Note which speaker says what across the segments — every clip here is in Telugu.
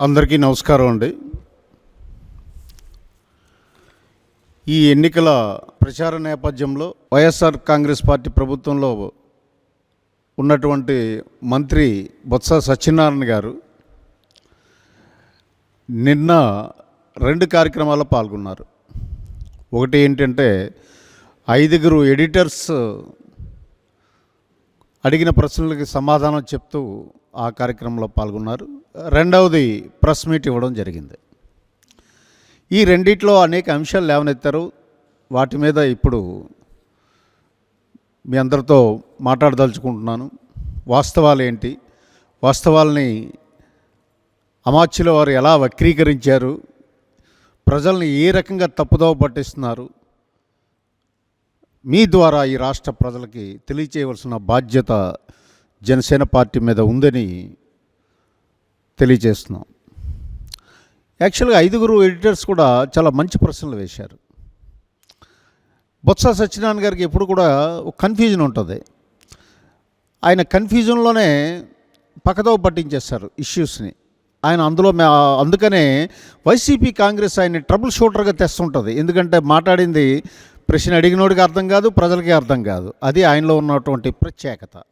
Speaker 1: అందరికీ నమస్కారం అండి. ఈ ఎన్నికల ప్రచార నేపథ్యంలో వైఎస్ఆర్ కాంగ్రెస్ పార్టీ ప్రభుత్వంలో ఉన్నటువంటి మంత్రి బొత్స సత్యనారాయణ గారు నిన్న రెండు కార్యక్రమాల్లో పాల్గొన్నారు. ఒకటి ఏంటంటే ఐదుగురు ఎడిటర్స్ అడిగిన ప్రశ్నలకి సమాధానం చెప్తూ ఆ కార్యక్రమంలో పాల్గొన్నారు. రెండవది ప్రెస్ మీట్ ఇవ్వడం జరిగింది. ఈ రెండిట్లో అనేక అంశాలు లేవనెత్తారు. వాటి మీద ఇప్పుడు మీ అందరితో మాట్లాడదలుచుకుంటున్నాను. వాస్తవాలు ఏంటి? వాస్తవాల్ని అమాచ్యుల వారు ఎలా వక్రీకరించారు? ప్రజల్ని ఏ రకంగా తప్పుదోవ పట్టిస్తున్నారు? మీ ద్వారా ఈ రాష్ట్ర ప్రజలకి తెలియచేయవలసిన బాధ్యత జనసేన పార్టీ మీద ఉందని తెలియజేస్తున్నాం. యాక్చువల్గా ఐదుగురు ఎడిటర్స్ కూడా చాలా మంచి ప్రశ్నలు వేశారు. బొత్స సత్యనారాయణ గారికి ఎప్పుడు కూడా ఒక కన్ఫ్యూజన్ ఉంటుంది. ఆయన కన్ఫ్యూజన్లోనే పక్కదో పట్టించేస్తారు ఇష్యూస్ని. ఆయన అందులో మే- అందుకనే వైసీపీ కాంగ్రెస్ ఆయన్ని ట్రబుల్ షూటర్గా తెస్తుంటుంది. ఎందుకంటే మాట్లాడింది ప్రశ్న అడిగినోడికి అర్థం కాదు ప్రజలకి అర్థం కాదు. అది ఆయనలో ఉన్నటువంటి ప్రత్యేకత.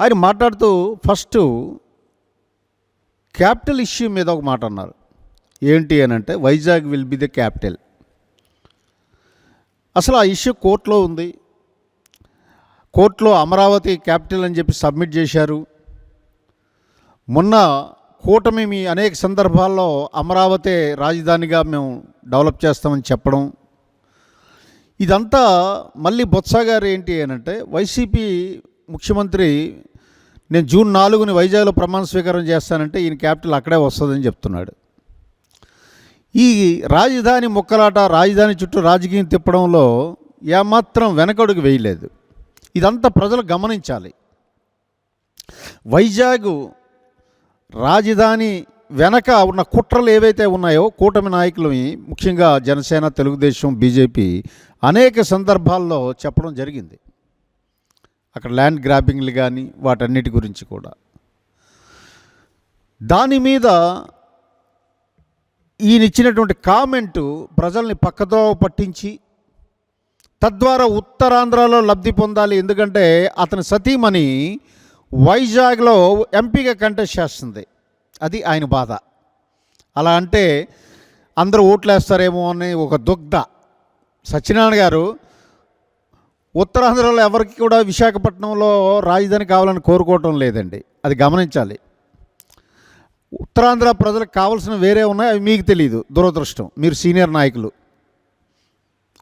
Speaker 1: ఆయన మాట్లాడుతూ ఫస్ట్ క్యాపిటల్ ఇష్యూ మీద ఒక మాట అన్నారు. ఏంటి అని అంటే Vizag will be the capital. అసలు ఆ ఇష్యూ కోర్టులో ఉంది. కోర్టులో అమరావతి క్యాపిటల్ అని చెప్పి సబ్మిట్ చేశారు. మొన్న కూటమి మీ అనేక సందర్భాల్లో అమరావతి రాజధానిగా మేము డెవలప్ చేస్తామని చెప్పడం. ఇదంతా మళ్ళీ బొత్స గారు ఏంటి అని అంటే వైసీపీ ముఖ్యమంత్రి నేను జూన్ నాలుగుని వైజాగ్లో ప్రమాణ స్వీకారం చేస్తానంటే ఈయన క్యాపిటల్ అక్కడే వస్తుందని చెప్తున్నాడు. ఈ రాజధాని ముక్కలాట రాజధాని చుట్టూ రాజకీయం తిప్పడంలో ఏమాత్రం వెనకడుగు వేయలేదు. ఇదంతా ప్రజలు గమనించాలి. వైజాగ్ రాజధాని వెనక ఉన్న కుట్రలు ఏవైతే ఉన్నాయో కూటమి నాయకులని ముఖ్యంగా జనసేన తెలుగుదేశం బీజేపీ అనేక సందర్భాల్లో చెప్పడం జరిగింది. అక్కడ ల్యాండ్ గ్రాబింగ్లు కానీ వాటన్నిటి గురించి కూడా. దాని మీద ఈయన ఇచ్చినటువంటి కామెంటు ప్రజల్ని పక్కతో పట్టించి తద్వారా ఉత్తరాంధ్రలో లబ్ధి పొందాలి. ఎందుకంటే అతని సతీమణి వైజాగ్లో ఎంపీగా కంటెస్ట్ చేస్తుంది. అది ఆయన బాధ. అలా అంటే అందరూ ఓట్లేస్తారేమో అని ఒక దుగ్ధ. సత్యనారాయణ గారు ఉత్తరాంధ్రలో ఎవరికి కూడా విశాఖపట్నంలో రాజధాని కావాలని కోరుకోవటం లేదండి. అది గమనించాలి. ఉత్తరాంధ్ర ప్రజలకు కావాల్సిన వేరే ఉన్నాయి అవి మీకు తెలియదు దురదృష్టం. మీరు సీనియర్ నాయకులు.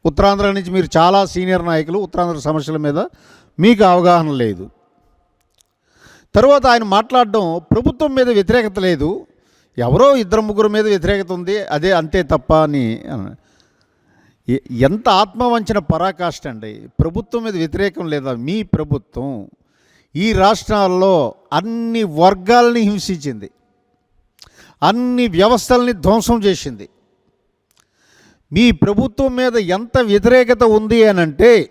Speaker 1: ఉత్తరాంధ్ర నుంచి మీరు చాలా సీనియర్ నాయకులు ఉత్తరాంధ్ర సమస్యల మీద మీకు అవగాహన లేదు. తర్వాత ఆయన మాట్లాడడం ప్రభుత్వం మీద వ్యతిరేకత లేదు. ఎవరో ఇద్దరు ముగ్గురు మీద వ్యతిరేకత ఉంది అదే అంతే తప్ప అని ఎంత ఆత్మవంచన పరాకాష్ట అండి. ప్రభుత్వం మీద వ్యతిరేకం లేదా? మీ ప్రభుత్వం ఈ రాష్ట్రాల్లో అన్ని వర్గాలని హింసించింది. అన్ని వ్యవస్థల్ని ధ్వంసం చేసింది. మీ ప్రభుత్వం మీద ఎంత వ్యతిరేకత ఉంది అని అంటే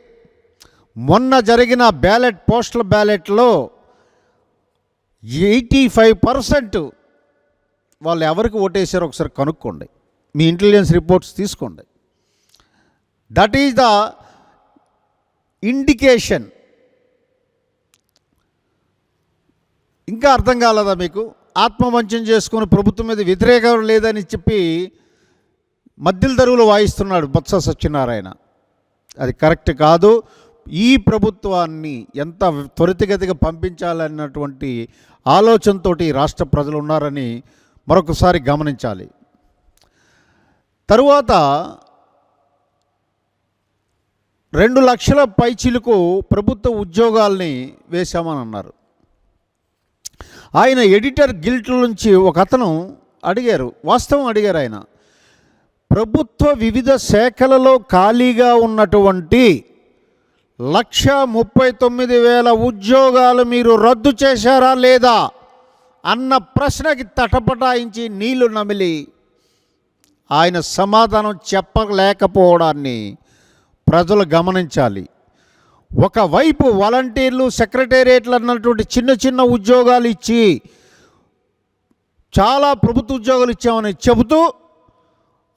Speaker 1: మొన్న జరిగిన బ్యాలెట్ పోస్టల్ బ్యాలెట్లో ఎయిటీ ఫైవ్ పర్సెంట్ వాళ్ళు ఎవరికి ఓటేశారో ఒకసారి కనుక్కోండి. మీ ఇంటెలిజెన్స్ రిపోర్ట్స్ తీసుకోండి. దట్ ఈజ్ ద ఇండికేషన్ ఇంకా అర్థం కాలేదా మీకు? ఆత్మవంచం చేసుకుని ప్రభుత్వం మీద వ్యతిరేకం లేదని చెప్పి మధ్యల దరువులు వాయిస్తున్నాడు బొత్స సత్యనారాయణ. అది కరెక్ట్ కాదు. ఈ ప్రభుత్వాన్ని ఎంత త్వరితగతిగా పంపించాలన్నటువంటి ఆలోచనతో రాష్ట్ర ప్రజలు ఉన్నారని మరొకసారి గమనించాలి. తరువాత రెండు లక్షల పైచిలకు ప్రభుత్వ ఉద్యోగాల్ని వేశామని అన్నారు ఆయన ఎడిటర్ గిల్ట్ నుంచి ఒక అతను అడిగారు వాస్తవం అడిగారు ఆయన ప్రభుత్వ వివిధ శాఖలలో ఖాళీగా ఉన్నటువంటి లక్ష ముప్పై తొమ్మిది వేల ఉద్యోగాలు మీరు రద్దు చేశారా లేదా అన్న ప్రశ్నకి తటపటాయించి నీళ్ళు నమిలి ఆయన సమాధానం చెప్పలేకపోవడాన్ని ప్రజలు గమనించాలి. ఒకవైపు వాలంటీర్లు సెక్రటేరియట్లు అన్నటువంటి చిన్న చిన్న ఉద్యోగాలు ఇచ్చి చాలా ప్రభుత్వ ఉద్యోగాలు ఇచ్చామని చెబుతూ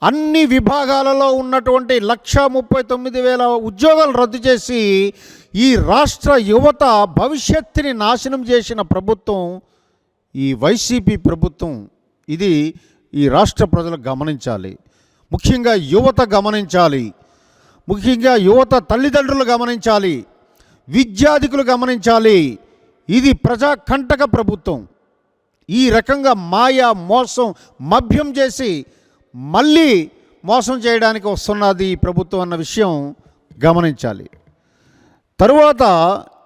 Speaker 1: అన్ని విభాగాలలో ఉన్నటువంటి లక్ష ముప్పై తొమ్మిది వేల ఉద్యోగాలు రద్దు చేసి ఈ రాష్ట్ర యువత భవిష్యత్తుని నాశనం చేసిన ప్రభుత్వం ఈ వైసీపీ ప్రభుత్వం. ఇది ఈ రాష్ట్ర ప్రజలు గమనించాలి. ముఖ్యంగా యువత గమనించాలి. ముఖ్యంగా యువత తల్లిదండ్రులు గమనించాలి విద్యాధికులు గమనించాలి. ఇది ప్రజా కంటక ప్రభుత్వం. ఈ రకంగా మాయ మోసం మభ్యం చేసి మళ్ళీ మోసం చేయడానికి వస్తున్నది ఈ ప్రభుత్వం అన్న విషయం గమనించాలి. తరువాత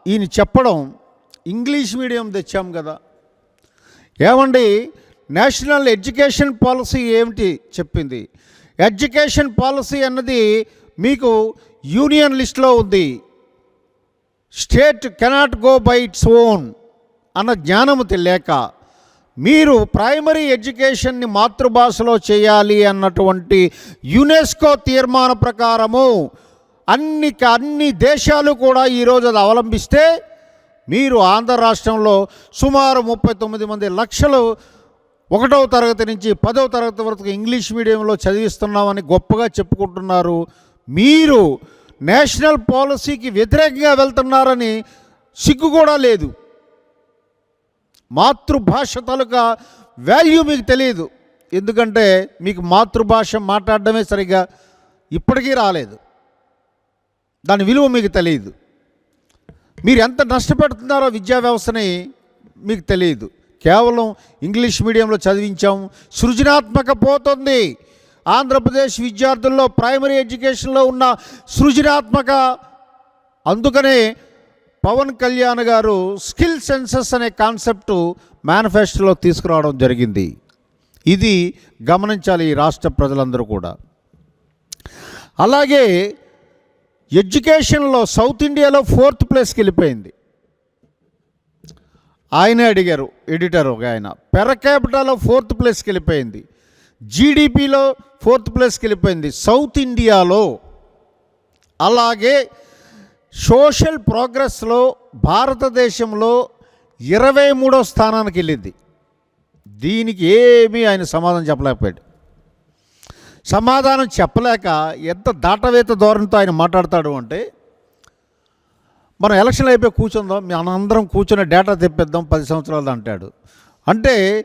Speaker 1: ఈయన చెప్పడం ఇంగ్లీష్ మీడియం తెచ్చాం కదా. ఏమండి నేషనల్ ఎడ్యుకేషన్ పాలసీ ఏమిటి చెప్పింది? ఎడ్యుకేషన్ పాలసీ అన్నది మీకు యూనియన్ లిస్ట్లో ఉంది. State cannot go by its own అన్న జ్ఞానము తెలియక మీరు ప్రైమరీ ఎడ్యుకేషన్ని మాతృభాషలో చేయాలి అన్నటువంటి యునెస్కో తీర్మాన ప్రకారము అన్ని అన్ని దేశాలు కూడా ఈరోజు అది అవలంబిస్తే మీరు ఆంధ్ర రాష్ట్రంలో సుమారు ముప్పై తొమ్మిది మంది లక్షలు ఒకటవ తరగతి నుంచి పదవ తరగతి వరకు ఇంగ్లీష్ మీడియంలో చదివిస్తున్నామని గొప్పగా చెప్పుకుంటున్నారు. మీరు నేషనల్ పాలసీకి వ్యతిరేకంగా వెళ్తున్నారని సిగ్గు కూడా లేదు. మాతృభాష తాలూకా వాల్యూ మీకు తెలియదు. ఎందుకంటే మీకు మాతృభాష మాట్లాడడమే సరిగా ఇప్పటికీ రాలేదు. దాని విలువ మీకు తెలియదు. మీరు ఎంత నష్టపెడుతున్నారో విద్యా వ్యవస్థని మీకు తెలియదు. కేవలం ఇంగ్లీష్ మీడియంలో చదివించాం. సృజనాత్మక పోతుంది. ఆంధ్రప్రదేశ్ విద్యార్థుల్లో ప్రైమరీ ఎడ్యుకేషన్లో ఉన్న సృజనాత్మక అందుకనే పవన్ కళ్యాణ్ గారు స్కిల్ సెన్సెస్ అనే కాన్సెప్టు మేనిఫెస్టోలో తీసుకురావడం జరిగింది. ఇది గమనించాలి ఈ రాష్ట్ర ప్రజలందరూ కూడా. అలాగే ఎడ్యుకేషన్లో సౌత్ ఇండియాలో ఫోర్త్ ప్లేస్కి వెళ్ళిపోయింది. ఆయనే అడిగారు ఎడిటర్ ఒక ఆయన పెర క్యాపిటల్లో ఫోర్త్ ప్లేస్కి వెళ్ళిపోయింది. జీడిపిలో ఫోర్త్ ప్లేస్కి వెళ్ళిపోయింది సౌత్ ఇండియాలో అలాగే సోషల్ ప్రోగ్రెస్లో భారతదేశంలో ఇరవై మూడో స్థానానికి వెళ్ళింది. దీనికి ఏమీ ఆయన సమాధానం చెప్పలేకపోయాడు. సమాధానం చెప్పలేక ఎంత దాటవేత ధోరణితో ఆయన మాట్లాడతాడు అంటే మనం ఎలక్షన్ అయిపోయి కూర్చుందాం మన అందరం కూర్చొని డేటా తెప్పిద్దాం పది సంవత్సరాలు అంటాడు. అంటే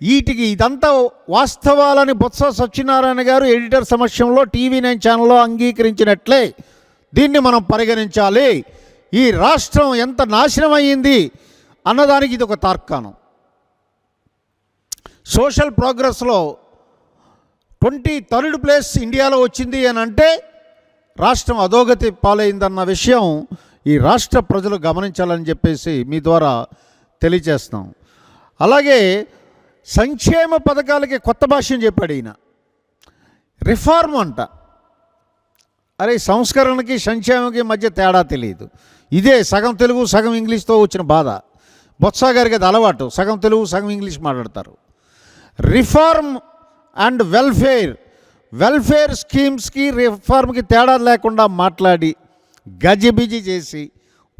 Speaker 1: వీటికి ఇదంతా వాస్తవాలని బొత్స సత్యనారాయణ గారు ఎడిటర్ సమక్షంలో టీవీ నైన్ ఛానల్లో అంగీకరించినట్లే దీన్ని మనం పరిగణించాలి. ఈ రాష్ట్రం ఎంత నాశనం అయ్యింది అన్నదానికి ఇది ఒక తార్కాణం. సోషల్ ప్రోగ్రెస్లో ట్వంటీ థర్డ్ ప్లేస్ ఇండియాలో వచ్చింది అని అంటే రాష్ట్రం అధోగతి పాలైందన్న విషయం ఈ రాష్ట్ర ప్రజలు గమనించాలని చెప్పేసి మీ ద్వారా తెలియజేస్తాం అలాగే సంక్షేమ పథకాలకి కొత్త భాష్యం చెప్పాడు ఈయన. రిఫార్మ్ అంట. అరే సంస్కరణకి సంక్షేమకి మధ్య తేడా తెలియదు. ఇదే సగం తెలుగు సగం ఇంగ్లీష్తో వచ్చిన బాధ. బొత్స గారికి అది అలవాటు. సగం తెలుగు సగం ఇంగ్లీష్ మాట్లాడతారు. Reform and welfare. వెల్ఫేర్ స్కీమ్స్కి రిఫార్మ్కి తేడా లేకుండా మాట్లాడి గజిబిజి చేసి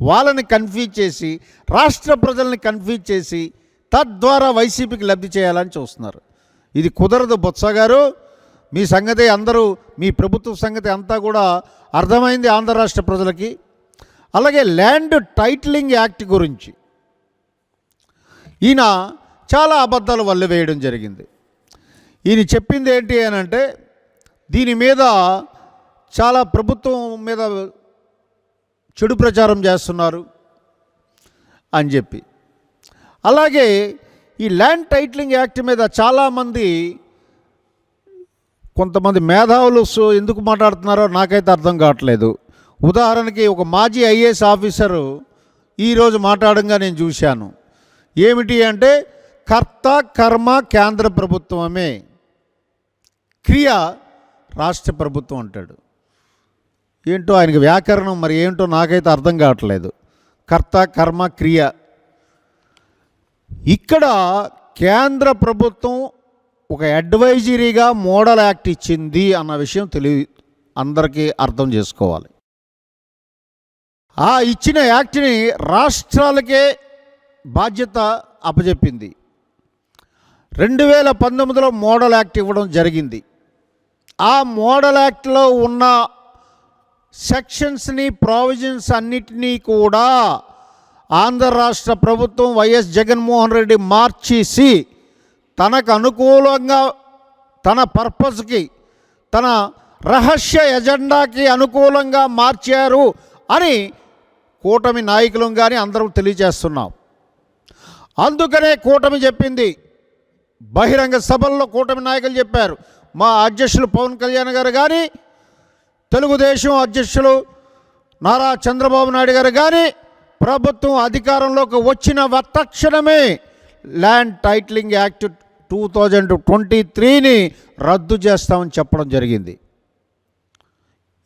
Speaker 1: వాళ్ళని కన్ఫ్యూజ్ చేసి రాష్ట్ర ప్రజల్ని కన్ఫ్యూజ్ చేసి తద్వారా వైసీపీకి లబ్ధి చేయాలని చూస్తున్నారు. ఇది కుదరదు బొత్స గారు. మీ సంగతి అందరూ మీ ప్రభుత్వ సంగతి అంతా కూడా అర్థమైంది ఆంధ్ర రాష్ట్ర ప్రజలకి. అలాగే ల్యాండ్ టైటిలింగ్ యాక్ట్ గురించి. ఈయన చాలా అబద్ధాలు వల్ల వేయడం జరిగింది. ఈయన చెప్పింది ఏంటి అని అంటే దీని మీద చాలా ప్రభుత్వం మీద చెడు ప్రచారం చేస్తున్నారు అని చెప్పి. అలాగే ఈ ల్యాండ్ టైటిలింగ్ యాక్ట్ మీద చాలామంది కొంతమంది మేధావులు సో ఎందుకు మాట్లాడుతున్నారో నాకైతే అర్థం కావట్లేదు. ఉదాహరణకి ఒక మాజీ ఐఏఎస్ ఆఫీసరు ఈరోజు మాట్లాడంగా నేను చూశాను. ఏమిటి అంటే కర్త కర్మ కేంద్ర ప్రభుత్వమే. క్రియ రాష్ట్ర ప్రభుత్వం అంటాడు. ఏంటో ఆయనకి వ్యాకరణం మరి ఏంటో నాకైతే అర్థం కావట్లేదు. కర్త కర్మ క్రియ ఇక్కడ కేంద్ర ప్రభుత్వం ఒక అడ్వైజరీగా మోడల్ యాక్ట్ ఇచ్చింది అన్న విషయం తెలియ అందరికీ అర్థం చేసుకోవాలి. ఆ ఇచ్చిన యాక్ట్ని రాష్ట్రాలకే బాధ్యత అప్పచెప్పింది. రెండు వేల పంతొమ్మిదిలో మోడల్ యాక్ట్ ఇవ్వడం జరిగింది. ఆ మోడల్ యాక్ట్లో ఉన్న సెక్షన్స్ని ప్రావిజన్స్ అన్నిటినీ కూడా ఆంధ్ర రాష్ట్ర ప్రభుత్వం వైఎస్ జగన్మోహన్ రెడ్డి మార్చేసి తనకు అనుకూలంగా తన పర్పస్కి తన రహస్య ఎజెండాకి అనుకూలంగా మార్చారు అని కూటమి నాయకులం కానీ అందరం తెలియజేస్తున్నాం. అందుకనే కూటమి చెప్పింది. బహిరంగ సభల్లో కూటమి నాయకులు చెప్పారు. మా అధ్యక్షులు పవన్ కళ్యాణ్ గారు కానీ తెలుగుదేశం అధ్యక్షులు నారా చంద్రబాబు నాయుడు గారు కానీ ప్రభుత్వం అధికారంలోకి వచ్చిన తక్షణమే land titling act two thousand twenty త్రీని రద్దు చేస్తామని చెప్పడం జరిగింది.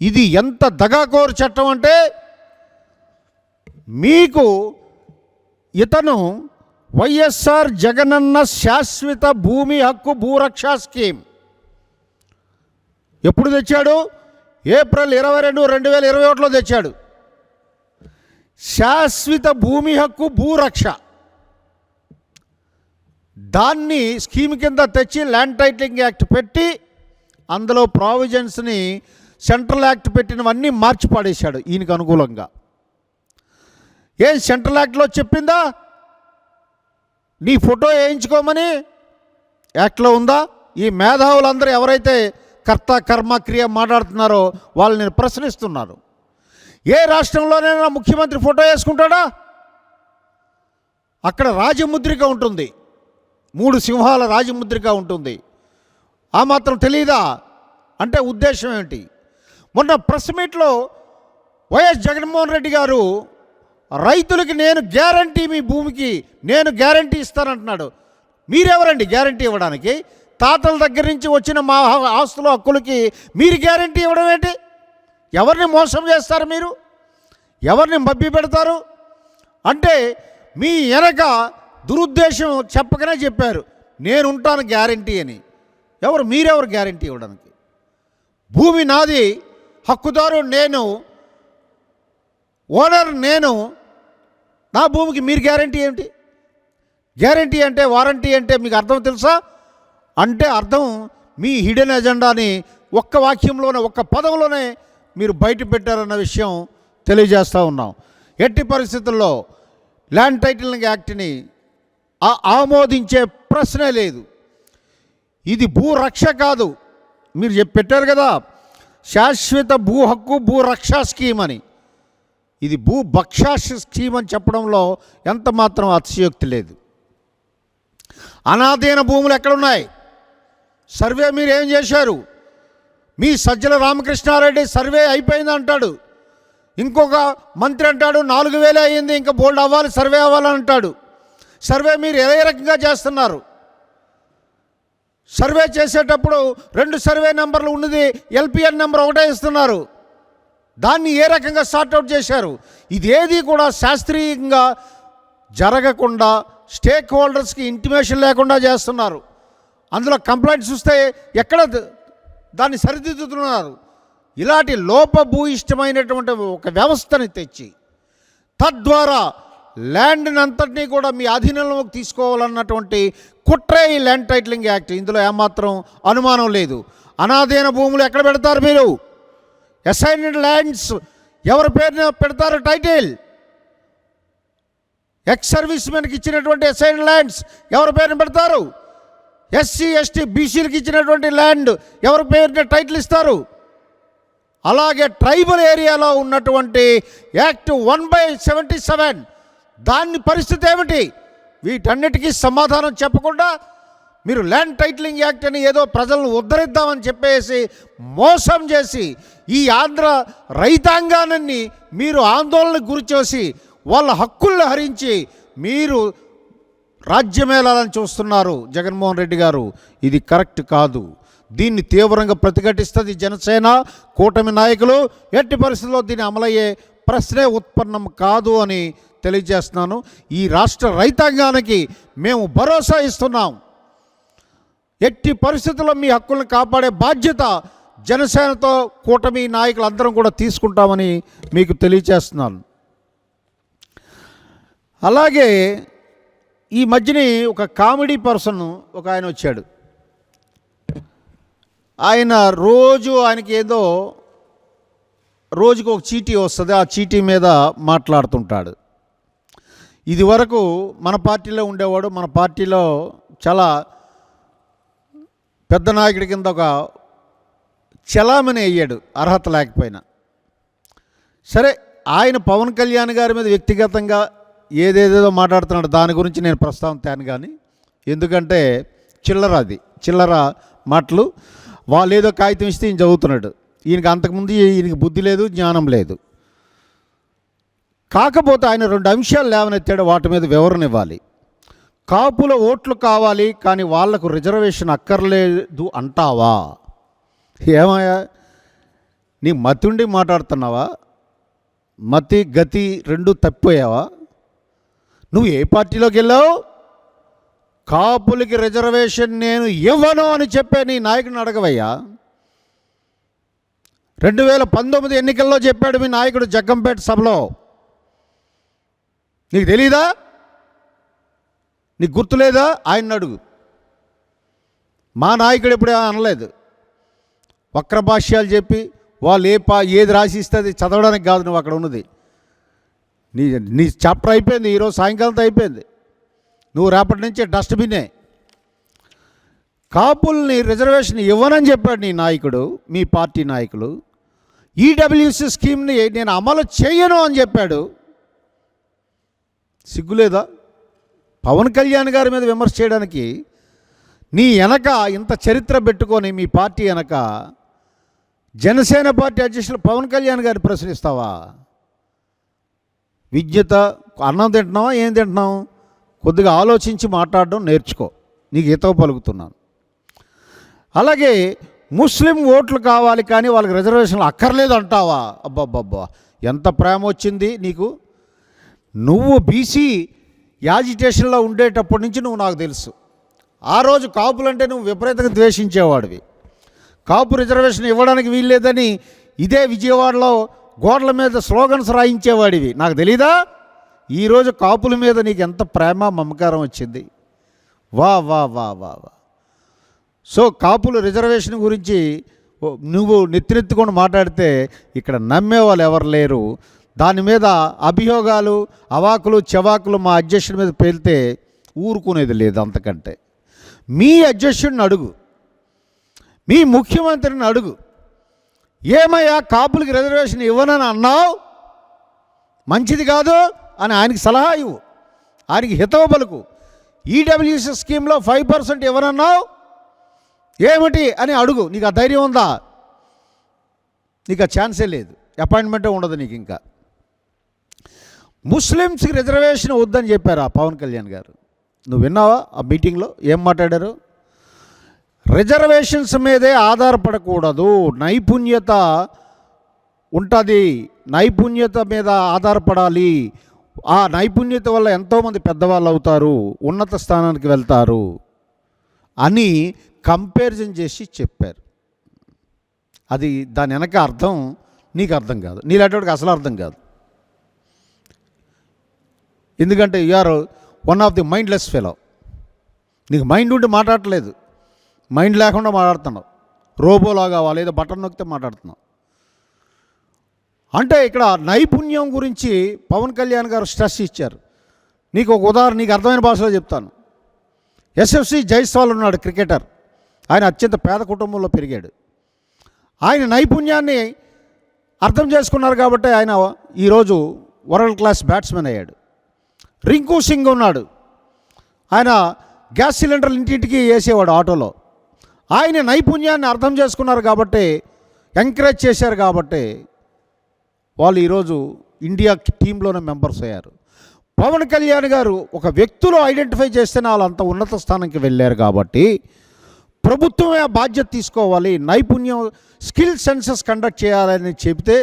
Speaker 1: ఇది ఎంత దగాకోరు చట్టం అంటే మీకు ఇతను వైఎస్ఆర్ జగనన్న శాశ్వత భూమి హక్కు భూరక్ష స్కీమ్. ఎప్పుడు తెచ్చాడు? ఏప్రిల్ ఇరవై రెండు రెండు వేల ఇరవై ఒకటిలో తెచ్చాడు. శాశ్వత భూమి హక్కు భూరక్ష. దాన్ని స్కీమ్ కింద తెచ్చి ల్యాండ్ టైటిలింగ్ యాక్ట్ పెట్టి అందులో ప్రావిజన్స్ని సెంట్రల్ యాక్ట్ పెట్టినవన్నీ మార్చి పాడేశాడు ఈయనకు అనుకూలంగా. ఏం సెంట్రల్ యాక్ట్లో చెప్పిందా? నీ ఫోటో వేయించుకోమని? యాక్ట్లో ఉందా? ఈ మేధావులందరూ ఎవరైతే కర్త కర్మ క్రియ మాట్లాడుతున్నారో వాళ్ళు నేను ప్రశ్నిస్తున్నాను. ఏ రాష్ట్రంలోనైనా ముఖ్యమంత్రి ఫోటో వేసుకుంటాడా? అక్కడ రాజముద్రిక ఉంటుంది. మూడు సింహాల రాజముద్రిక ఉంటుంది. ఆ మాత్రం తెలియదా అంటే ఉద్దేశం ఏంటి మొన్న ప్రెస్ మీట్లో వైఎస్ జగన్మోహన్ రెడ్డి గారు రైతులకి నేను గ్యారంటీ మీ భూమికి నేను గ్యారంటీ ఇస్తానంటున్నాడు. మీరెవరండి గ్యారంటీ ఇవ్వడానికి? తాతల దగ్గర నుంచి వచ్చిన మా ఆస్తుల హక్కులకి మీరు గ్యారంటీ ఇవ్వడం ఏంటి? ఎవరిని మోసం చేస్తారు మీరు? ఎవరిని మబ్బి పెడతారు? అంటే మీ వెనక దురుద్దేశం చెప్పకనే చెప్పారు. నేను ఉంటాను గ్యారంటీ అని. ఎవరు? మీరెవరు గ్యారంటీ ఇవ్వడానికి? భూమి నాది హక్కుదారు నేను ఓనర్ నేను నా భూమికి మీరు గ్యారంటీ ఏమిటి? గ్యారంటీ అంటే వారంటీ అంటే మీకు అర్థం తెలుసా? అంటే అర్థం మీ హిడెన్ ఎజెండాని ఒక్క వాక్యంలోనే ఒక్క పదంలోనే మీరు బయట పెట్టారన్న విషయం తెలియజేస్తూ ఉన్నాం. ఎట్టి పరిస్థితుల్లో ల్యాండ్ టైటిలింగ్ యాక్ట్ని ఆమోదించే ప్రశ్నే లేదు. ఇది భూరక్ష కాదు. మీరు చెప్పి పెట్టారు కదా శాశ్వత భూ హక్కు భూరక్ష స్కీమ్ అని. ఇది భూ భక్షాష స్కీమ్ అని చెప్పడంలో ఎంత మాత్రం అతిశయోక్తి లేదు. అనాధీన భూములు ఎక్కడున్నాయి? సర్వే మీరు ఏం చేశారు? మీ సజ్జల రామకృష్ణారెడ్డి సర్వే అయిపోయింది అంటాడు. ఇంకొక మంత్రి అంటాడు నాలుగు వేలే అయ్యింది ఇంకా బోల్డ్ అవ్వాలి సర్వే అవ్వాలని అంటాడు. సర్వే మీరు ఏ రకంగా చేస్తున్నారు? సర్వే చేసేటప్పుడు రెండు సర్వే నెంబర్లు ఉన్నది ఎల్పిఎన్ నెంబర్ ఒకటే ఇస్తున్నారు. దాన్ని ఏ రకంగా సార్ట్అవుట్ చేశారు? ఇదేది కూడా శాస్త్రీయంగా జరగకుండా స్టేక్ హోల్డర్స్కి ఇంటిమేషన్ లేకుండా చేస్తున్నారు. అందులో కంప్లైంట్స్ వస్తే ఎక్కడ దాన్ని సరిదిద్దుతున్నారు. ఇలాంటి లోపభూయిష్టమైనటువంటి ఒక వ్యవస్థని తెచ్చి తద్వారా ల్యాండ్ని అంతటినీ కూడా మీ అధీనంలోకి తీసుకోవాలన్నటువంటి కుట్రే ఈ ల్యాండ్ టైటిలింగ్ యాక్ట్ ఇందులో ఏమాత్రం అనుమానం లేదు. అనాధీన భూములు ఎక్కడ పెడతారు మీరు? అసైన్డ్ ల్యాండ్స్ ఎవరి పేరున పెడతారు టైటిల్? ఎక్స్ సర్వీస్ మెన్కి ఇచ్చినటువంటి అసైన్ ల్యాండ్స్ ఎవరి పేరున పెడతారు? ఎస్సీ ఎస్టీ బీసీలకు ఇచ్చినటువంటి ల్యాండ్ ఎవరి పేరున టైటిల్ ఇస్తారు? అలాగే ట్రైబల్ ఏరియాలో ఉన్నటువంటి act one by seventy seven. దాని పరిస్థితి ఏమిటి? వీటన్నిటికీ సమాధానం చెప్పకుండా మీరు ల్యాండ్ టైటిలింగ్ యాక్ట్ అని ఏదో ప్రజలను ఉద్ధరిద్దామని చెప్పేసి మోసం చేసి ఈ ఆంధ్ర రైతాంగాన్ని మీరు ఆందోళనకు గురిచేసి వాళ్ళ హక్కుల్ని హరించి మీరు రాజ్యమేళాలని చూస్తున్నారు జగన్మోహన్ రెడ్డి గారు. ఇది కరెక్ట్ కాదు. దీన్ని తీవ్రంగా ప్రతిఘటిస్తుంది జనసేన కూటమి నాయకులు. ఎట్టి పరిస్థితుల్లో దీన్ని అమలయ్యే ప్రశ్నే ఉత్పన్నం కాదు అని తెలియజేస్తున్నాను. ఈ రాష్ట్ర రైతాంగానికి మేము భరోసా ఇస్తున్నాం. ఎట్టి పరిస్థితుల్లో మీ హక్కులను కాపాడే బాధ్యత జనసేనతో కూటమి నాయకులందరం కూడా తీసుకుంటామని మీకు తెలియజేస్తున్నాను. అలాగే ఈ మధ్యనే ఒక కామెడీ పర్సన్ ఒక ఆయన వచ్చాడు. ఆయన రోజు ఆయనకి ఏదో రోజుకు ఒక చీటీ వస్తుంది ఆ చీటీ మీద మాట్లాడుతుంటాడు. ఇది వరకు మన పార్టీలో ఉండేవాడు మన పార్టీలో చాలా పెద్ద నాయకుడి కింద ఒక చలామణి అయ్యాడు అర్హత లేకపోయినా. సరే ఆయన పవన్ కళ్యాణ్ గారి మీద వ్యక్తిగతంగా ఏదేదేదో మాట్లాడుతున్నాడు దాని గురించి నేను ప్రస్తావన తాను కానీ ఎందుకంటే చిల్లర అది చిల్లర మాటలు. వాళ్ళు ఏదో కాగితం ఇస్తే ఈయన చదువుతున్నాడు. ఈయనకి అంతకుముందు ఈయనకి బుద్ధి లేదు జ్ఞానం లేదు. కాకపోతే ఆయన రెండు అంశాలు లేవనెత్తాడు వాటి మీద వివరణ ఇవ్వాలి. కాపుల ఓట్లు కావాలి కానీ వాళ్ళకు రిజర్వేషన్ అక్కర్లేదు అంటావా? ఏమయ్యా? నీ మతుండి మాట్లాడుతున్నావా? మతి గతి రెండు తప్పిపోయావా? నువ్వు ఏ పార్టీలోకి వెళ్ళావు? కాపులకి రిజర్వేషన్ నేను ఇవ్వను అని చెప్పే నీ నాయకుడిని అడగవయ్యా. రెండు వేల పంతొమ్మిది ఎన్నికల్లో చెప్పాడు మీ నాయకుడు జగ్గంపేట సభలో. నీకు తెలీదా? నీకు గుర్తులేదా? ఆయన అడుగు. మా నాయకుడు ఎప్పుడే అనలేదు. వక్ర భాష్యాలు చెప్పి వాళ్ళు ఏ పా ఏది రాసిస్తే అది చదవడానికి కాదు నువ్వు అక్కడ ఉన్నది. నీ నీ చాప్టర్ అయిపోయింది ఈరోజు సాయంకాలంతో అయిపోయింది. నువ్వు రేపటి నుంచి డస్ట్బినే కాపుల్ని రిజర్వేషన్ ఇవ్వనని చెప్పాడు నీ నాయకుడు మీ పార్టీ నాయకులు. ఈడబ్ల్యూసి స్కీమ్ని నేను అమలు చేయను అని చెప్పాడు. సిగ్గులేదా? పవన్ కళ్యాణ్ గారి మీద విమర్శ చేయడానికి నీ వెనక ఇంత చరిత్ర పెట్టుకొని మీ పార్టీ వెనక జనసేన పార్టీ అధ్యక్షులు పవన్ కళ్యాణ్ గారిని ప్రశ్నిస్తావా? విజ్ఞత అన్నం తింటున్నావా? ఏం తింటున్నావు? కొద్దిగా ఆలోచించి మాట్లాడడం నేర్చుకో. నీకు ఈతో పలుకుతున్నాను. అలాగే ముస్లిం ఓట్లు కావాలి కానీ వాళ్ళకి రిజర్వేషన్లు అక్కర్లేదు అంటావా? అబ్బబ్బబ్బా. ఎంత ప్రేమ వచ్చింది నీకు? నువ్వు బీసీ యాజిటేషన్లో ఉండేటప్పటి నుంచి నువ్వు నాకు తెలుసు. ఆ రోజు కాపులంటే నువ్వు విపరీతంగా ద్వేషించేవాడివి. కాపు రిజర్వేషన్ ఇవ్వడానికి వీల్లేదని ఇదే విజయవాడలో గోడల మీద స్లోగన్స్ రాయించేవాడివి. నాకు తెలీదా? ఈరోజు కాపుల మీద నీకు ఎంత ప్రేమ మమకారం వచ్చింది? వా వా వా వా వా. సో కాపుల రిజర్వేషన్ గురించి నువ్వు నెత్తినెత్తుకొని మాట్లాడితే ఇక్కడ నమ్మే వాళ్ళు ఎవరు లేరు. దాని మీద అభియోగాలు అవాకులు చెవాకులు మా అధ్యక్షుడి మీద పేలితే ఊరుకునేది లేదు అంతకంటే. మీ అధ్యక్షుడిని అడుగు. మీ ముఖ్యమంత్రిని అడుగు. ఏమయ్యా కాపులకి రిజర్వేషన్ ఇవ్వనని అన్నావు? మంచిది కాదు అని ఆయనకి సలహా ఇవ్వు. ఆయనకి హితవ పలుకు. ఈడబ్ల్యూసీ స్కీమ్లో ఫైవ్ పర్సెంట్ ఇవ్వనన్నావు? ఏమిటి అని అడుగు. నీకు ఆ ధైర్యం ఉందా? నీకు ఆ ఛాన్సే లేదు. అపాయింట్మెంటే ఉండదు నీకు ఇంకా. ముస్లిమ్స్కి రిజర్వేషన్ వద్దని చెప్పారు ఆ పవన్ కళ్యాణ్ గారు? నువ్వు విన్నావా ఆ మీటింగ్లో? ఏం మాట్లాడారు? రిజర్వేషన్స్ మీదే ఆధారపడకూడదు. నైపుణ్యత ఉంటుంది. నైపుణ్యత మీద ఆధారపడాలి. ఆ నైపుణ్యత వల్ల ఎంతోమంది పెద్దవాళ్ళు అవుతారు ఉన్నత స్థానానికి వెళ్తారు అని కంపారిజన్ చేసి చెప్పారు. అది దాని వెనక అర్థం నీకు అర్థం కాదు. నీలాంటివాడికి అసలు అర్థం కాదు. ఎందుకంటే are one of the mindless fellow నీకు మైండ్ ఉండి మాట్లాడలేదు మైండ్ లేకుండా మాట్లాడుతున్నావు. రోబోలాగా లేదా బటన్ నొక్కితే మాట్లాడుతున్నావు. అంటే ఇక్కడ నైపుణ్యం గురించి పవన్ కళ్యాణ్ గారు స్ట్రెస్ ఇచ్చారు. నీకు ఒక ఉదాహరణ నీకు అర్థమైన భాషలో చెప్తాను. ఎస్ఎఫ్సి జైస్వాల్ ఉన్నాడు క్రికెటర్. ఆయన అత్యంత పేద కుటుంబంలో పెరిగాడు. ఆయన నైపుణ్యాన్ని అర్థం చేసుకున్నారు కాబట్టి ఆయన ఈరోజు వరల్డ్ క్లాస్ బ్యాట్స్మెన్ అయ్యాడు. రింకు సింగ్ ఉన్నాడు. ఆయన గ్యాస్ సిలిండర్లు ఇంటింటికి వేసేవాడు ఆటోలో. ఆయన నైపుణ్యాన్ని అర్థం చేసుకున్నారు కాబట్టి ఎంకరేజ్ చేశారు కాబట్టి వాళ్ళు ఈరోజు ఇండియా టీంలోనే మెంబర్స్ అయ్యారు. పవన్ కళ్యాణ్ గారు ఒక వ్యక్తులు ఐడెంటిఫై చేస్తేనే వాళ్ళు అంత ఉన్నత స్థానానికి వెళ్ళారు కాబట్టి ప్రభుత్వమే బాధ్యత తీసుకోవాలి నైపుణ్యం స్కిల్ సెన్సెస్ కండక్ట్ చేయాలని చెబితే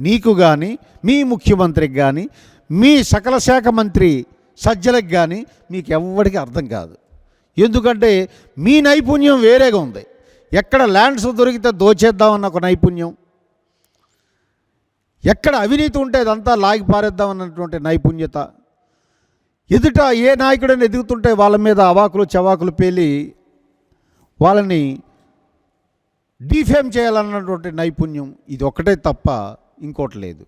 Speaker 1: నీకు కానీ మీ ముఖ్యమంత్రికి కానీ మీ సకల శాఖ మంత్రి సజ్జలకు కానీ మీకు ఎవ్వడికి అర్థం కాదు. ఎందుకంటే మీ నైపుణ్యం వేరేగా ఉంది. ఎక్కడ ల్యాండ్స్ దొరికితే దోచేద్దామన్న ఒక నైపుణ్యం. ఎక్కడ అవినీతి ఉంటే అదంతా లాగి పారేద్దామన్నటువంటి నైపుణ్యత. ఎదుట ఏ నాయకుడైనా ఎదుగుతుంటే వాళ్ళ మీద అవాకులు చవాకులు పేలి వాళ్ళని డీఫేమ్ చేయాలన్నటువంటి నైపుణ్యం ఇది ఒక్కటే తప్ప ఇంకోటి లేదు.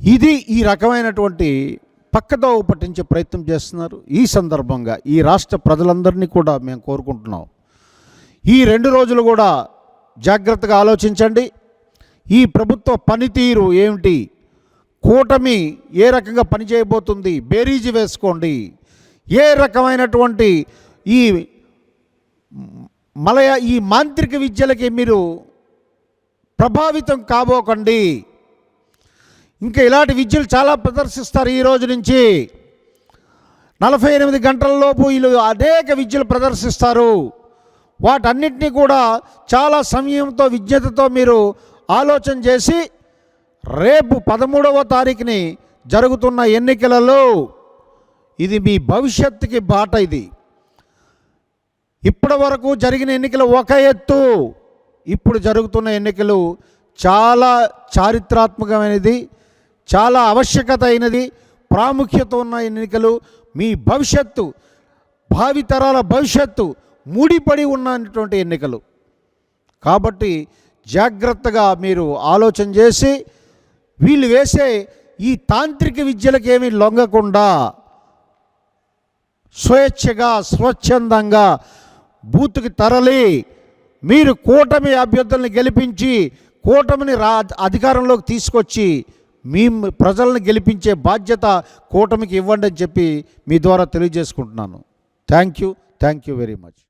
Speaker 1: ఇది ఈ రకమైనటువంటి పక్కదోవ పట్టించే ప్రయత్నం చేస్తున్నారు. ఈ సందర్భంగా ఈ రాష్ట్ర ప్రజలందరినీ కూడా మేము కోరుకుంటున్నాం. ఈ రెండు రోజులు కూడా జాగ్రత్తగా ఆలోచించండి. ఈ ప్రభుత్వ పనితీరు ఏమిటి? కూటమి ఏ రకంగా పనిచేయబోతుంది? బేరీజు వేసుకోండి. ఏ రకమైనటువంటి ఈ మలయ ఈ మాంత్రిక విద్యలకి మీరు ప్రభావితం కాబోకండి. ఇంకా ఇలాంటి విద్యలు చాలా ప్రదర్శిస్తారు ఈ రోజు నుంచి. నలభై ఎనిమిది గంటలలోపు వీళ్ళు అనేక విద్యలు ప్రదర్శిస్తారు. వాటన్నిటినీ కూడా చాలా సమయంతో విజ్ఞతతో మీరు ఆలోచన చేసి రేపు పదమూడవ తారీఖుని జరుగుతున్న ఎన్నికలలో ఇది మీ భవిష్యత్తుకి బాట ఇది. ఇప్పటి వరకు జరిగిన ఎన్నికలు ఒక ఎత్తు ఇప్పుడు జరుగుతున్న ఎన్నికలు చాలా చారిత్రాత్మకమైనది. చాలా ఆవశ్యకత అయినది ప్రాముఖ్యత ఉన్న ఎన్నికలు మీ భవిష్యత్తు భావితరాల భవిష్యత్తు ముడిపడి ఉన్నటువంటి ఎన్నికలు. కాబట్టి జాగ్రత్తగా మీరు ఆలోచన చేసి వీళ్ళు వేసే ఈ తాంత్రిక విద్యలకేమీ లొంగకుండా స్వేచ్ఛగా స్వచ్ఛందంగా బూత్కి తరలి మీరు కూటమి అభ్యర్థుల్ని గెలిపించి కూటమిని రా అధికారంలోకి తీసుకొచ్చి మీ ప్రజలను గెలిపించే బాధ్యత కూటమికి ఇవ్వండి అని చెప్పి మీ ద్వారా తెలియజేసుకుంటున్నాను. Thank you thank you very much